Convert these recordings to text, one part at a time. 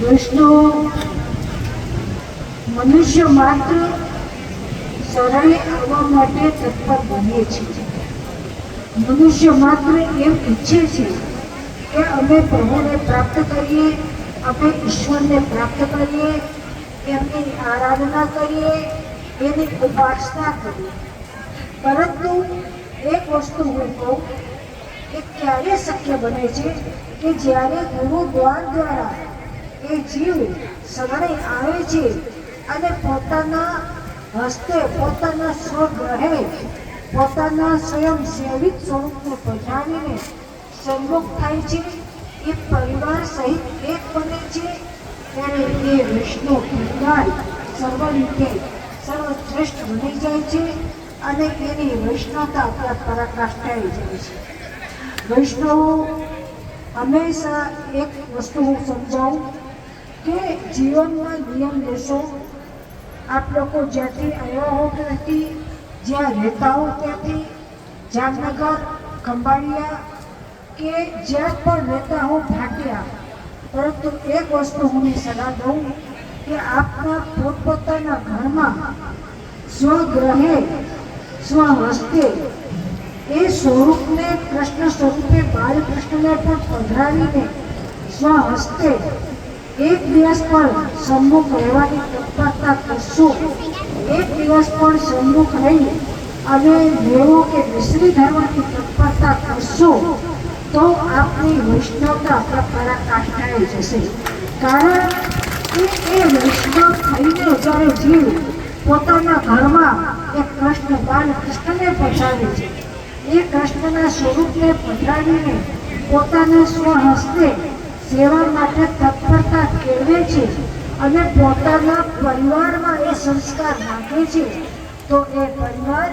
વૈષ્ણવ મનુષ્ય માત્ર શરણે આવવા માટે તત્પર બને છે. મનુષ્ય માત્ર એમ ઈચ્છે છે કે અમે પ્રભુને પ્રાપ્ત કરીએ, અમે ઈશ્વરને પ્રાપ્ત કરીએ, એમની આરાધના કરીએ, એની ઉપાસના કરીએ. પરંતુ એક વસ્તુ હું કહું, એ ક્યારે શક્ય બને છે કે જ્યારે ગુરુ દ્વાર દ્વારા એ જીવ સવારે આવે છે અને પોતાના હસ્તે પોતાના સ્વગ્રહે પોતાના સ્વયં સેવિત સ્વરૂપને પહોંચાડીને સન્મુખ થાય છે. એ પરિવાર સહિત એક બને છે. ત્યારે એ વિષ્ણુ પરિવાર સર્વ રીતે સર્વશ્રેષ્ઠ બની જાય છે અને એની વૈષ્ણવતા ત્યાં પરાકાષ્ઠાઈ જાય છે. વૈષ્ણવો હંમેશા એક વસ્તુ હું સમજાવું કે જીવનમાં નિયમ લેશો આપ લોકો જ્યાંથી આવ્યા હો ત્યાંથી, જ્યાં રહેતા હો ત્યાંથી, જામનગર, ખંભાળિયા કે જ્યાં પણ રહેતા હો ભાટિયા, પરંતુ એક વસ્તુ હું સલાહ દઉં કે આપના પોતપોતાના ઘરમાં સ્વગ્રહે, સ્વહસ્તે એ સ્વરૂપને કૃષ્ણ સ્વરૂપે બાલકૃષ્ણને પણ પધરાવીને સ્વહસ્તે એક દિવસ પણ સન્મુખ રહેવાની તત્પરતા કરશું. એક દિવસ પણ સન્મુખ રહી અને દેવો કે મિશ્રી ધર્મની તત્પરતા કરશું, તો આપની વૈષ્ણવતા પરાકાષ્ઠાએ જશે. કારણ કે એ વૈષ્ણવ થઈને જ્યારે જીવ પોતાના ઘરમાં એક કૃષ્ણ, બાલ કૃષ્ણને પહોંચાડે છે. એ કૃષ્ણના સ્વરૂપને પધરાવીને પોતાના સ્વહસ્તે સેવા માટે તત્પરતા કેળવે છે અને પોતાના પરિવારમાં એ સંસ્કાર નાખે છે, તો એ પરિવાર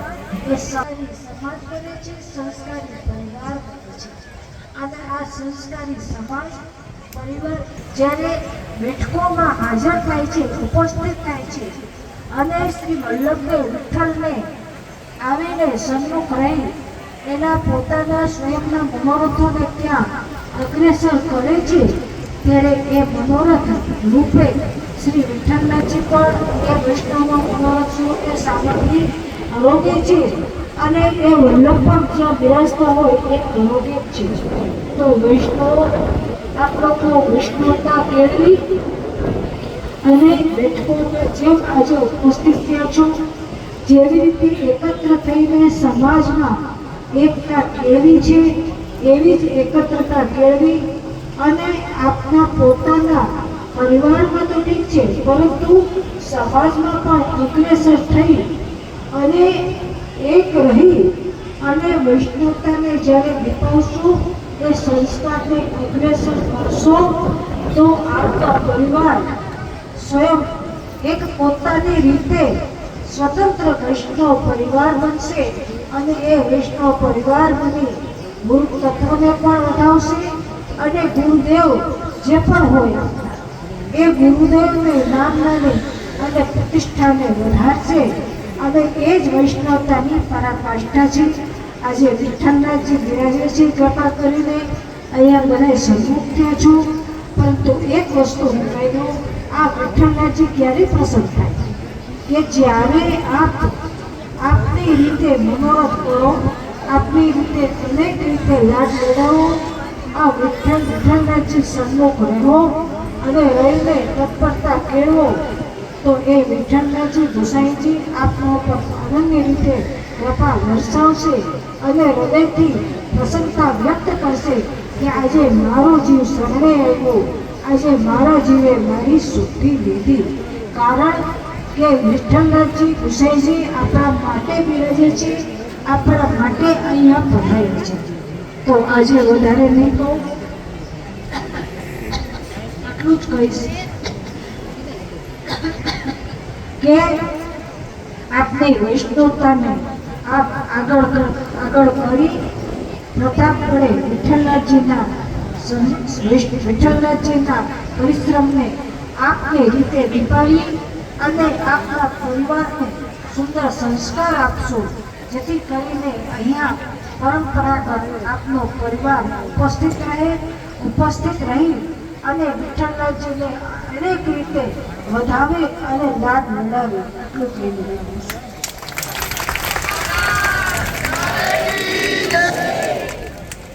એ સારી સમાજ બને છે, સંસ્કારી પરિવાર બને છે. અને આ સંસ્કારી સમાજ પરિવાર જ્યારે બેઠકોમાં હાજર થાય છે, ઉપસ્થિત થાય છે, અને શ્રી વલ્લભભાઈ વિઠ્ઠલને આવીને સન્મુખ રહી, એના પોતાના સ્વયંના મનોરથોને ત્યાં અગ્રેસર કરે છે, ત્યારે એ મનોરથ રૂપે શ્રી વિઠ્ઠલનાથજી પણ એ વૈષ્ણવનો મનોરથ સ્વરૂપે સામગ્રી આરોગ્ય છે અને એ વલ્લભ પણ જ્યાં બિરાજતા હોય એ આરોગ્ય છે. તો વૈષ્ણવ આપણો તો વૈષ્ણવતા કેળવી અને બેઠકો જેમ આજે ઉપસ્થિત થયા છો, જેવી રીતે એકત્ર થઈને સમાજમાં એકતા કેળવી છે એવી જ એકત્રતા કેળવી અને આપના પોતાના પરિવારમાં તો ઠીક છે, પરંતુ સમાજમાં પણ અગ્રેસર થઈ અને એક રહી અને વૈષ્ણવતાને જ્યારે વિપાવશો એ સંસ્થાને અગ્રેસર કરશો, તો આપના પરિવાર સ્વયં એક પોતાની રીતે સ્વતંત્ર વૈષ્ણવ પરિવાર બનશે અને એ વૈષ્ણવ પરિવાર બની ગુરુ તત્વને પણ વધાવશે અને ગુરુદેવ જે પણ હોય, એ ગુરુદેવને નામનાને અને પ્રતિષ્ઠાને વધારશે. અને એ જ વૈષ્ણવતાની પરાકાષ્ઠા છે આજે વિઠ્ઠલનાથજી બિરાજે કૃપા કરીને અહીંયા બધા સન્મુખ થયા છું. પરંતુ એક વસ્તુ હું કહી દઉં આ વિઠ્ઠલનાથજી ક્યારે પ્રસન્ન થાય કે જ્યારે આપ આપની રીતે મનોરથ કરો આપની રીતે અનેક રીતે યાદ મેળવો આ વિઠ્ઠલ વિઠ્ઠલનાથજી સન્મુખ રહો અને રહીને તત્પરતા કેળવો, તો એ વિઠ્ઠલનાથજી ગુસાઈજી આપનો પર અનન્ય રીતે કૃપા વરસાવશે અને હૃદયથી પ્રસન્નતા વ્યક્ત કરશે કે આજે મારો જીવ શરણે આવ્યો. આજે મારા જીવે મારી શુદ્ધિ લીધી. કારણ કે વિઠ્ઠલનાથજી ગુસાઈજી આપણા માટે બિરાજે છે આપણા માટે અહીંયા પધાર્યા છે. તો આજે વધારે નહીં કહું. આટલું જ કહીશ. કે આપની વૈષ્ણવતાને આપ આગળ આગળ કરી પ્રતાપ વડે વિઠ્ઠલનાથજીના વિઠ્ઠલનાથજીના પરિશ્રમને આપની રીતે નિભાવી અને આપના પરિવારને સુંદર સંસ્કાર આપશો. જેથી કરીને અહીંયા પરંપરાગત આપનો પરિવાર ઉપસ્થિત રહે, ઉપસ્થિત રહી અને વિઠ્ઠલજીને અનેક રીતે વધાવે અને લાભ મેળવે એટલું જ.